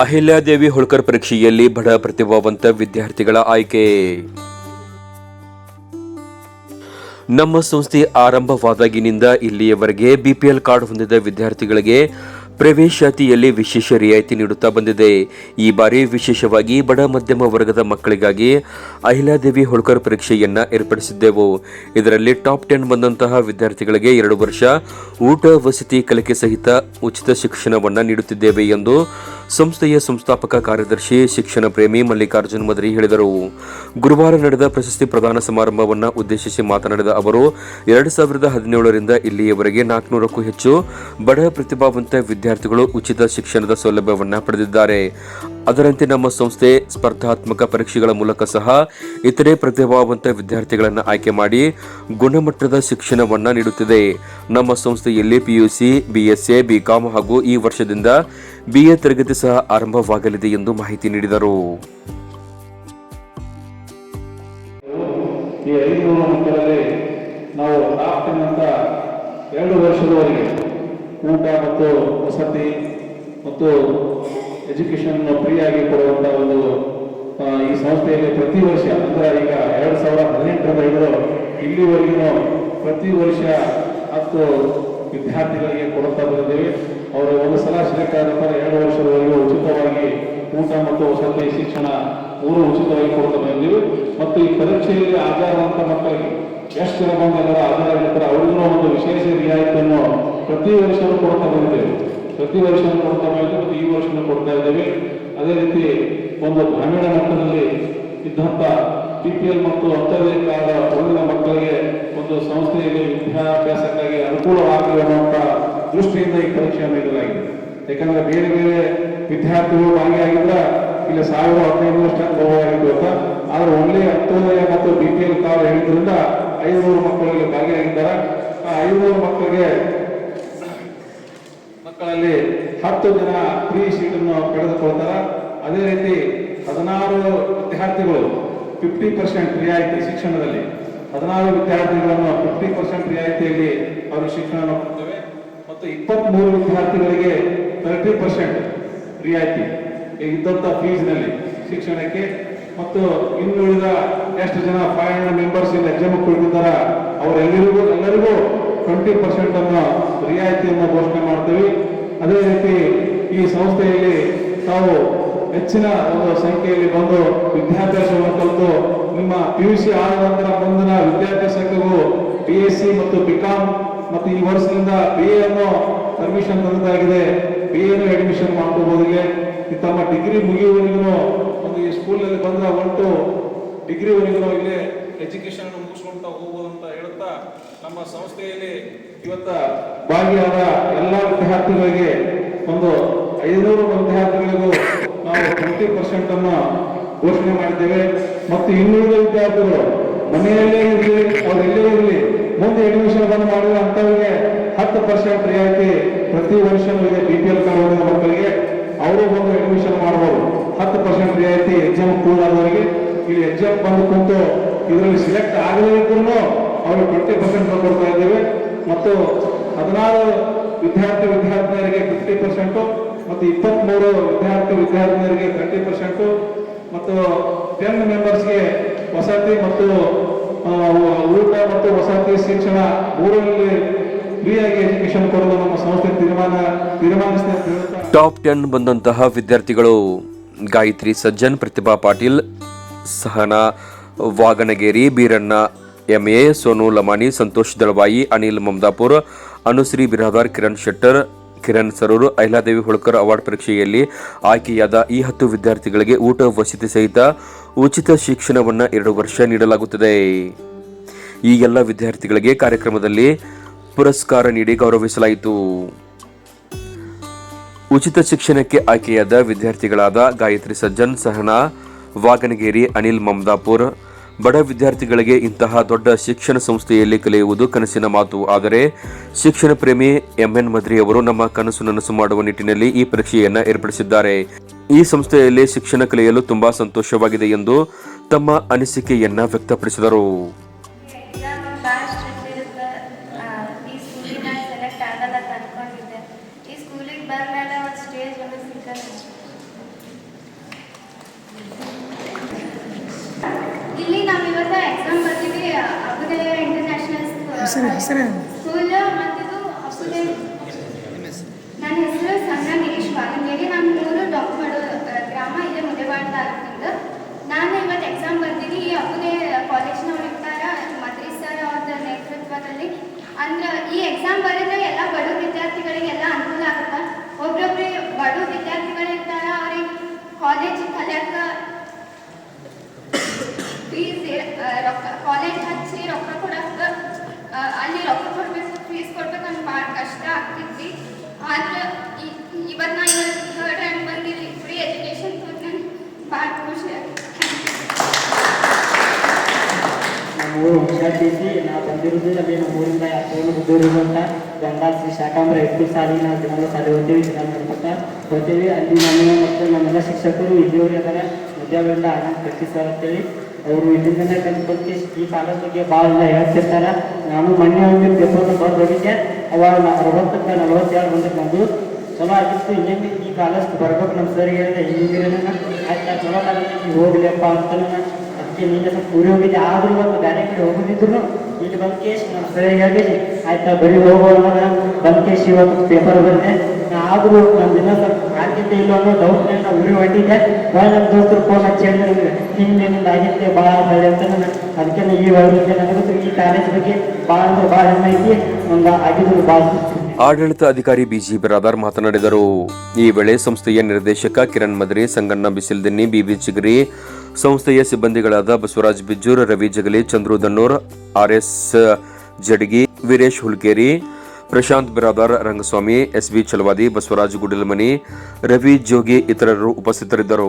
ಅಹಿಲ್ಯಾದೇವಿ ಹೋಳ್ಕರ್ ಪರೀಕ್ಷೆಯಲ್ಲಿ ಬಡ ಪ್ರತಿಭಾವಂತ ವಿದ್ಯಾರ್ಥಿಗಳ ಆಯ್ಕೆ. ನಮ್ಮ ಸಂಸ್ಥೆ ಆರಂಭವಾದಾಗಿನಿಂದ ಇಲ್ಲಿಯವರೆಗೆ ಬಿಪಿಎಲ್ ಕಾರ್ಡ್ ಹೊಂದಿದ ವಿದ್ಯಾರ್ಥಿಗಳಿಗೆ ಪ್ರವೇಶಾತಿಯಲ್ಲಿ ವಿಶೇಷ ರಿಯಾಯಿತಿ ನೀಡುತ್ತಾ ಬಂದಿದೆ. ಈ ಬಾರಿ ವಿಶೇಷವಾಗಿ ಬಡ ಮಧ್ಯಮ ವರ್ಗದ ಮಕ್ಕಳಿಗಾಗಿ ಅಹಿಲಾದೇವಿ ಹೋಳ್ಕರ್ ಪರೀಕ್ಷೆಯನ್ನ ಏರ್ಪಡಿಸಿದ್ದೆವು. ಇದರಲ್ಲಿ ಟಾಪ್ ಟೆನ್ ಬಂದಂತಹ ವಿದ್ಯಾರ್ಥಿಗಳಿಗೆ ಎರಡು ವರ್ಷ ಊಟ, ವಸತಿ, ಕಲಿಕೆ ಸಹಿತ ಉಚಿತ ಶಿಕ್ಷಣವನ್ನು ನೀಡುತ್ತಿದ್ದೇವೆ ಎಂದು ಸಂಸ್ಥೆಯ ಸಂಸ್ಥಾಪಕ ಕಾರ್ಯದರ್ಶಿ ಶಿಕ್ಷಣ ಪ್ರೇಮಿ ಮಲ್ಲಿಕಾರ್ಜುನ್ ಮದರಿ ಹೇಳಿದರು. ಗುರುವಾರ ನಡೆದ ಪ್ರಶಸ್ತಿ ಪ್ರದಾನ ಸಮಾರಂಭವನ್ನು ಉದ್ದೇಶಿಸಿ ಮಾತನಾಡಿದ ಅವರು, ಎರಡು ಸಾವಿರದ ಹದಿನೇಳರಿಂದ ಇಲ್ಲಿಯವರೆಗೆ ನಾಲ್ಕುನೂರಕ್ಕೂ ಹೆಚ್ಚು ಬಡ ಪ್ರತಿಭಾವಂತ ವಿದ್ಯಾರ್ಥಿಗಳು ಉಚಿತ ಶಿಕ್ಷಣದ ಸೌಲಭ್ಯವನ್ನು ಪಡೆದಿದ್ದಾರೆ. ಅದರಂತೆ ನಮ್ಮ ಸಂಸ್ಥೆ ಸ್ಪರ್ಧಾತ್ಮಕ ಪರೀಕ್ಷೆಗಳ ಮೂಲಕ ಸಹ ಇತರೆ ಪ್ರತಿಭಾವಂತ ವಿದ್ಯಾರ್ಥಿಗಳನ್ನು ಆಯ್ಕೆ ಮಾಡಿ ಗುಣಮಟ್ಟದ ಶಿಕ್ಷಣವನ್ನು ನೀಡುತ್ತಿದೆ. ನಮ್ಮ ಸಂಸ್ಥೆಯಲ್ಲಿ ಪಿಯುಸಿ, ಬಿಎಸ್ಎ, ಬಿಕಾಂ ಹಾಗೂ ಈ ವರ್ಷದಿಂದ ಬಿಎ ತರಗತಿ ಸಹ ಆರಂಭವಾಗಲಿದೆ ಎಂದು ಮಾಹಿತಿ ನೀಡಿದರು. ಈ ಐದುನೂರು ಮಕ್ಕಳಲ್ಲಿ ನಾವು ಅಂತ ಎರಡು ವರ್ಷದವರೆಗೆ ಊಟ ಮತ್ತು ವಸತಿ ಮತ್ತು ಎಜುಕೇಶನ್ ಫ್ರೀಯಾಗಿ ಕೊಡುವಂಥ ಒಂದು ಈ ಸಂಸ್ಥೆಯಲ್ಲಿ ಪ್ರತಿ ವರ್ಷ, ಅಂದರೆ ಈಗ ಎರಡು ಸಾವಿರ ಹದಿನೆಂಟರಿಂದ ಹಿಡಿದು ಇಲ್ಲಿವರೆಗೂ ಪ್ರತಿ ವರ್ಷ ಹತ್ತು ವಿದ್ಯಾರ್ಥಿಗಳಿಗೆ ಕೊಡುತ್ತಾ ಬಂದಿದ್ದೇವೆ. ಅವರು ಒಂದು ಸಲ ಸಿಲೆಕ್ಟ್ ಆದ ಎರಡು ವರ್ಷದವರೆಗೂ ಉಚಿತವಾಗಿ ಊಟ ಮತ್ತು ವಸತಿ ಶಿಕ್ಷಣ ಮೂರು ಉಚಿತವಾಗಿ ಕೊಡ್ತಾ ಬಂದಿದ್ದೀವಿ ಮತ್ತು ಈ ಪರೀಕ್ಷೆಯಲ್ಲಿ ಆಧಾರವಂತ ಮಕ್ಕಳಿಗೆ ಎಷ್ಟು ಜನ ಎಲ್ಲರ ಇರ್ತಾರೆ, ಅವ್ರಿಗೂ ಒಂದು ವಿಶೇಷ ರಿಯಾಯಿತಿಯನ್ನು ಪ್ರತಿ ವರ್ಷವೂ ಕೊಡ್ತಾ ಬಂದಿದ್ದೇವೆ. ಪ್ರತಿ ವರ್ಷವೂ ಕೊಡ್ತಾ ಬಂದಿದ್ದೇವೆ ಮತ್ತು ಈ ವರ್ಷವೂ ಕೊಡ್ತಾ ಇದ್ದೇವೆ. ಅದೇ ರೀತಿ ಒಂದು ಗ್ರಾಮೀಣ ಮಟ್ಟದಲ್ಲಿ ಇದ್ದಂಥ ಬಿ ಪಿ ಎಲ್ ಮತ್ತು ಅಂತರ್ಜಾಲ ಕಾಲದ ಮಕ್ಕಳಿಗೆ ಒಂದು ಸಂಸ್ಥೆಯಲ್ಲಿ ವಿದ್ಯಾಭ್ಯಾಸಕ್ಕಾಗಿ ಅನುಕೂಲವಾಗಲಿ ಅನ್ನುವಂಥ ದೃಷ್ಟಿಯಿಂದ ಈ ಪರೀಕ್ಷೆಯನ್ನು ನೀಡಲಾಗಿದೆ. ಯಾಕಂದ್ರೆ ಬೇರೆ ಬೇರೆ ವಿದ್ಯಾರ್ಥಿಗಳು ಭಾಗಿಯಾಗಿದ್ರೆ ಇಲ್ಲಿ ಸಾವಿರ ಹದಿನೈದರಷ್ಟು ಬಹುವಾಗಿದ್ದು ಅಂತ. ಆದ್ರೆ ಒಳ್ಳೆ ಅಂತ್ಯೋದಯ ಮತ್ತು ಬಿ ಪಿ ಎಲ್ ಕಾರ್ಡ್ ಹೇಳಿದ್ರಿಂದ ಐನೂರು ಮಕ್ಕಳಿಗೆ ಭಾಗಿಯಾಗಿದ್ದಾರೆ. ಆ ಐನೂರು ಮಕ್ಕಳಿಗೆ ಮಕ್ಕಳಲ್ಲಿ ಹತ್ತು ಜನ ಫ್ರೀ ಸೀಟನ್ನು ಪಡೆದುಕೊಳ್ತಾರೆ. ಅದೇ ರೀತಿ ಹದಿನಾರು ವಿದ್ಯಾರ್ಥಿಗಳು ಫಿಫ್ಟಿ ಪರ್ಸೆಂಟ್ ರಿಯಾಯಿತಿ ಶಿಕ್ಷಣದಲ್ಲಿ ಹದಿನಾರು ವಿದ್ಯಾರ್ಥಿಗಳನ್ನು ಫಿಫ್ಟಿ ಪರ್ಸೆಂಟ್ ರಿಯಾಯಿತಿಯಲ್ಲಿ ಅವರು ಕೊಡ್ತೇವೆ. ಮತ್ತು ಇಪ್ಪತ್ತ್ಮೂರು ವಿದ್ಯಾರ್ಥಿಗಳಿಗೆ ತರ್ಟಿ ಪರ್ಸೆಂಟ್ ರಿಯಾಯಿತಿ. ಇದ್ದಂಥ ಫೀಸ್ನಲ್ಲಿ ಶಿಕ್ಷಣಕ್ಕೆ ಮತ್ತು ಇನ್ನುಳಿದ ಎಷ್ಟು ಜನ ಫೈವ್ ಹಂಡ್ರೆಡ್ ಮೆಂಬರ್ಸ್ ಇಲ್ಲಿ ಎಕ್ಸಾಮ್ ಕೊಡ್ತಿದ್ದಾರೆ ಅವರೆಲ್ಲರಿಗೂ, ಎಲ್ಲರಿಗೂ ಟ್ವೆಂಟಿ ಪರ್ಸೆಂಟ್ ಅನ್ನು ರಿಯಾಯಿತಿಯನ್ನು ಘೋಷಣೆ ಮಾಡ್ತೀವಿ. ಅದೇ ರೀತಿ ಈ ಸಂಸ್ಥೆಯಲ್ಲಿ ತಾವು ಹೆಚ್ಚಿನ ಒಂದು ಸಂಖ್ಯೆಯಲ್ಲಿ ಬಂದು ವಿದ್ಯಾಭ್ಯಾಸವನ್ನು ಕಲಿತು, ನಿಮ್ಮ ಪಿ ಯು ಸಿ ಆದ ನಂತರ ಮುಂದಿನ ವಿದ್ಯಾಭ್ಯಾಸಕ್ಕೂ ಬಿ ಎಸ್ ಸಿ ಮತ್ತು ಬಿಕಾಂ ಮತ್ತು ಈ ವರ್ಷದಿಂದ ಬಿ ಎನ್ನು ಪರ್ಮಿಷನ್ ತಂದಾಗಿದೆ ಬಿ ಎನ್ನು ಅಡ್ಮಿಷನ್ ಮಾಡ್ಕೋಬಹುದು ಇಲ್ಲಿ ತಮ್ಮ ಡಿಗ್ರಿ ಮುಗಿಯುವವರೆಗೂ ಒಂದು ಈ ಸ್ಕೂಲಲ್ಲಿ ಬಂದ ಒಟ್ಟು ಡಿಗ್ರಿವರೆಗೂ ಇಲ್ಲಿ ಎಜುಕೇಶನ್ ಮುಗಿಸ್ಕೊಂತ ಹೋಗ್ಬೋದು ಅಂತ ಹೇಳುತ್ತಾ ನಮ್ಮ ಸಂಸ್ಥೆಯಲ್ಲಿ ಇವತ್ತ ಭಾಗಿಯಾದ ಎಲ್ಲ ವಿದ್ಯಾರ್ಥಿಗಳಿಗೆ ಒಂದು ಐದುನೂರು ವಿದ್ಯಾರ್ಥಿಗಳಿಗೂ ನಾವು ಟ್ವೆಂಟಿ ಪರ್ಸೆಂಟ್ ಅನ್ನು ಘೋಷಣೆ ಮಾಡಿದ್ದೇವೆ. ಮತ್ತು ಇನ್ನುಳಿದ ವಿದ್ಯಾರ್ಥಿಗಳು ಮನೆಯಲ್ಲೇ ಇರಲಿ ಅವರೆಲ್ಲೇ ಇರಲಿ ಮುಂದೆ ಅಡ್ಮಿಷನ್ ಬಂದು ಮಾಡಿದ ಅಂತವರಿಗೆ ಹತ್ತು ಪರ್ಸೆಂಟ್ ರಿಯಾಯಿತಿ ಪ್ರತಿ ವರ್ಷ ಇದೆ ಬಿ ಪಿ ಎಲ್ ಕಾರ್ಡ್ ಮಕ್ಕಳಿಗೆ. ಅವರು ಬಂದು ಅಡ್ಮಿಷನ್ ಮಾಡಬಹುದು ಹತ್ತು ಪರ್ಸೆಂಟ್ ರಿಯಾಯಿತಿ ಎಕ್ಸಾಮ್ ಕೂಡಾದವರಿಗೆ ಇಲ್ಲಿ ಎಕ್ಸಾಮ್ ಬಂದು ಕುಂತು ಇದರಲ್ಲಿ ಸಿಲೆಕ್ಟ್ ಆಗದೇ ಇದ್ರೂ ಅವರು ಟ್ವೆಂಟಿ ಪರ್ಸೆಂಟ್ ಕೊಡ್ತಾ ಇದ್ದೇವೆ. ಮತ್ತು ಹದಿನಾರು ವಿದ್ಯಾರ್ಥಿ ವಿದ್ಯಾರ್ಥಿನಿಯರಿಗೆ ಫಿಫ್ಟಿ ಪರ್ಸೆಂಟು ಮತ್ತು ಇಪ್ಪತ್ತ್ಮೂರು ವಿದ್ಯಾರ್ಥಿ ವಿದ್ಯಾರ್ಥಿನಿಯರಿಗೆ ಟ್ವೆಂಟಿ ಪರ್ಸೆಂಟು ಮತ್ತು ಟೆನ್ ಮೆಂಬರ್ಸ್ಗೆ ವಸತಿ ಮತ್ತು ಊಟ ಮತ್ತು ವಸತಿ ಶಿಕ್ಷಣ ಊರಲ್ಲಿ ಫ್ರೀಯಾಗಿ ಎಜುಕೇಶನ್ ಕೊಡಲು ನಮ್ಮ ಸಂಸ್ಥೆ ತೀರ್ಮಾನ, ತೀರ್ಮಾನಿಸಿದೆ ಟಾಪ್ ಟೆನ್ ಬಂದಂತಹ ವಿದ್ಯಾರ್ಥಿಗಳು ಗಾಯತ್ರಿ ಸಜ್ಜನ್ ಪ್ರತಿಭಾ ಪಾಟೀಲ್, ಸಹನಾ ವಾಗನಗೇರಿ, ಬೀರಣ್ಣ ಎಂಎ ಸೋನು ಲಮಾನಿ ಸಂತೋಷ್ ದಳವಾಯಿ, ಅನಿಲ್ ಮಮದಾಪುರ್, ಅನುಶ್ರೀ ಬಿರಾದಾರ್ ಕಿರಣ್ ಶೆಟ್ಟರ್ ಕಿರಣ್ ಸರೂರು ಅಹ್ಲಾದೇವಿ ಹೋಳ್ಕರ್ ಅವಾರ್ಡ್ ಪರೀಕ್ಷೆಯಲ್ಲಿ ಆಯ್ಕೆಯಾದ ಈ ಹತ್ತು ವಿದ್ಯಾರ್ಥಿಗಳಿಗೆ ಊಟ, ವಸತಿ ಸಹಿತ ಉಚಿತ ಶಿಕ್ಷಣವನ್ನು ಎರಡು ವರ್ಷ ನೀಡಲಾಗುತ್ತದೆ. ಈ ಎಲ್ಲ ವಿದ್ಯಾರ್ಥಿಗಳಿಗೆ ಕಾರ್ಯಕ್ರಮದಲ್ಲಿ ಪುರಸ್ಕಾರ ನೀಡಿ ಗೌರವಿಸಲಾಯಿತು. ಉಚಿತ ಶಿಕ್ಷಣಕ್ಕೆ ಆಯ್ಕೆಯಾದ ವಿದ್ಯಾರ್ಥಿಗಳಾದ ಗಾಯತ್ರಿ ಸಜ್ಜನ್, ಸಹನಾ, ವಾಗನಗೇರಿ, ಅನಿಲ್ ಮಮದಾಪುರ್ ಬಡ ವಿದ್ಯಾರ್ಥಿಗಳಿಗೆ ಇಂತಹ ದೊಡ್ಡ ಶಿಕ್ಷಣ ಸಂಸ್ಥೆಯಲ್ಲಿ ಕಲಿಯುವುದು ಕನಸಿನ ಮಾತು. ಆದರೆ ಶಿಕ್ಷಣ ಪ್ರೇಮಿ ಎಂಎನ್ ಮದ್ರಿ ಅವರು ನಮ್ಮ ಕನಸು ನನಸು ಮಾಡುವ ನಿಟ್ಟಿನಲ್ಲಿ ಈ ಪರೀಕ್ಷೆಯನ್ನು ಏರ್ಪಡಿಸಿದ್ದಾರೆ. ಈ ಸಂಸ್ಥೆಯಲ್ಲಿ ಶಿಕ್ಷಣ ಕಲಿಯಲು ತುಂಬಾ ಸಂತೋಷವಾಗಿದೆ ಎಂದು ತಮ್ಮ ಅನಿಸಿಕೆಯನ್ನ ವ್ಯಕ್ತಪಡಿಸಿದರು. ಅಂತ ಎಕ್ಸಾಮ್ ಬರ್ತೀವಿ ಅಬುದಾಬಿ ಇಂಟರ್ನ್ಯಾಷನಲ್ ಸ್ಕೂಲ್ ಮತ್ತಿದು ಅಬುದಾಬಿ ನನ್ನ ಹೆಸರು ಸಂಗಾ ನಿರೀಶ್ ವಾಲಿಂಗೇರಿ ನಾನು ಮೂರು ಡಾಕ್ಮಡು ಗ್ರಾಮ ಇಲ್ಲೇ ಮುದೇವಾಡ ತಾಲೂಕಿಂದ. ನಾನು ಇವತ್ತು ಎಕ್ಸಾಮ್ ಬರ್ತೀನಿ ಈ ಅಬುದೇ ಕಾಲೇಜ್ನವ್ರು ಇರ್ತಾರ ಮದ್ರಿ ಸರ್ ಅವ್ರ ನೇತೃತ್ವದಲ್ಲಿ. ಅಂದ್ರೆ ಈ ಎಕ್ಸಾಮ್ ಬರೆದ್ರೆ ಎಲ್ಲಾ ಬಡ ವಿದ್ಯಾರ್ಥಿಗಳಿಗೆಲ್ಲ ಅನುಕೂಲ ಆಗುತ್ತೆ? ಒಬ್ರೊಬ್ರು ಬಡ ವಿದ್ಯಾರ್ಥಿಗಳಿರ್ತಾರ ಅವ್ರಿಗೆ ಕಾಲೇಜ್ ಕಾಲೇಜ್ ಹಚ್ಚಿ ರೊಕ್ಕ ಕೊಡಕ್ಕ ಅಲ್ಲಿ ರೊಕ್ಕ ಕೊಡ್ಬೇಕು ಫೀಸ್ ಕೊಡ್ಬೇಕು ನಂಗೆ ಭಾಳ ಕಷ್ಟ ಆಗ್ತಿದ್ವಿ. ಆದ್ರೆ ಇವತ್ತು ನಾ ಇವತ್ತು ಥರ್ಡ್ ರ್ಯಾಂಕ್ ಬಂದಿಲ್ಲಿ ಫ್ರೀ ಎಜುಕೇಶನ್ ನನಗೆ ಭಾಳ ಖುಷಿ ಆಗ್ತದೆ ನಮ್ಮ ಊರು ಹುಷಾರ್ತಿಸಿ ನಾವು ಬಂದಿರೋದು ನಮಗೆ ನಮ್ಮ ಊರಿಂದ ಹುದ್ದೂರಿಗೆ ಅಂತ. ಗಂಗಾ ಶ್ರೀ ಶಾಕಾಂಬರ ಎಟ್ಟು ಸಾಲಿ, ನಾವು ದಿನಗಳು ಸಾಲಿ ಹೋಗ್ತೀವಿ ಹೋಗ್ತೀವಿ ಅಲ್ಲಿ ನಮ್ಮ ಮತ್ತು ನಮ್ಮೆಲ್ಲ ಶಿಕ್ಷಕರು ಇಲ್ಲಿಯವರು ಇದ್ದಾರೆ ವಿದ್ಯಾಭ್ಯಾಸ ಆನಂದ್ ಸರ್ ಅಂತೇಳಿ ಅವರು ಇಲ್ಲಿಂದನೇ ಕಲ್ತ್ಕೊಳ್ತಿ ಈ ಕಾಲೇಜ್ ಬಗ್ಗೆ ಭಾಳ ಹೇಳ್ತಿರ್ತಾರೆ. ನಾನು ಮೊನ್ನೆ ಒಂದು ಪೇಪರ್ನ ಬರ್ದು ಅವಾಗ ನಾ ಅರವತ್ತಕ್ಕೆ ನಲವತ್ತೇಳು ಬಂದಕ್ಕೆ ಬಂದು, ಚಲೋ ಆಗಿತ್ತು ಇನ್ನೇನು ಈ ಕಾಲೇಜ್ ಬರ್ಬೇಕು ನಮ್ಮ ಸರಿ ಹೇಳಿದೆ ಹಿಂಗಿರೇನ ಆಯ್ತು, ಚಲೋ ಕಾಲೇಜ್ ಹೋಗ್ಲಿಯಪ್ಪ ಅಂತ ಅದಕ್ಕೆ ನೀನು ಸ್ವಲ್ಪ ಪೂರಿ ಹೋಗಿದ್ದೆ ಆದ್ರೂ ಇವತ್ತು ಬೇರೆ ಕಡೆ ಹೋಗೋದಿದ್ರು ಇಲ್ಲಿ ಬಂದು ಕೇಸ್ ನಮ್ಮ ಸರಿ ಹೇಳಿ ಆಯ್ತಾ, ಬರೀ ಹೋಗೋಣ ಬಂದು ಕೇಸ್ ಇವತ್ತು ಪೇಪರ್ ಬಂದೆ. ಆದರೂ ನಮ್ಮ ದಿನ ಸ್ವಲ್ಪ ಆಗಿದ್ದೆ ಇಲ್ಲ ಅನ್ನೋ ಡೌಟ್ ನನ್ನ ಉರಿ ಹೊಂಟಿದ್ದೆ. ಭಾಳ ನಮ್ಮ ದೋಸ್ತರು ಫೋನ್ ಹಚ್ಚಿ ಹೇಳಿದ್ರೆ ಹಿಂಗೆ ನಿನ್ನಿಂದ ಆಗಿದ್ದೆ ಭಾಳ ಸರಿ ಅಂತ ನಾನು ಅದಕ್ಕೆ ಈ ಹೋಗಿದ್ದೆ ನನಗೂ ಈ ಕಾಲೇಜ್ ಬಗ್ಗೆ ಭಾಳ ಅಂದ್ರೆ ಭಾಳ ಹೆಮ್ಮೆ ಐತಿ, ಒಂದು ಆಗಿದ್ದು ಭಾಳ ಆಡಳಿತ ಅಧಿಕಾರಿ ಬಿಜಿ ಬಿರಾದಾರ್ ಮಾತನಾಡಿದರು. ಈ ವೇಳೆ ಸಂಸ್ಥೆಯ ನಿರ್ದೇಶಕ ಕಿರಣ್ ಮದ್ರಿ, ಸಂಗಣ್ಣ ಬಿಸಿಲ್ದಿನ್ನಿ, ಬಿಬಿ ಚಿಗರಿ, ಸಂಸ್ಥೆಯ ಸಿಬ್ಬಂದಿಗಳಾದ Basavaraj Bijjur, Ravi Jagali, Chandru R S Jadgi, Veeresh Hulkeri Prashant Biradar Rangaswamy SB Chalavadi Basavaraj Gudilamani Ravi Jogi ಇತರರು ಉಪಸ್ಥಿತರಿದ್ದರು.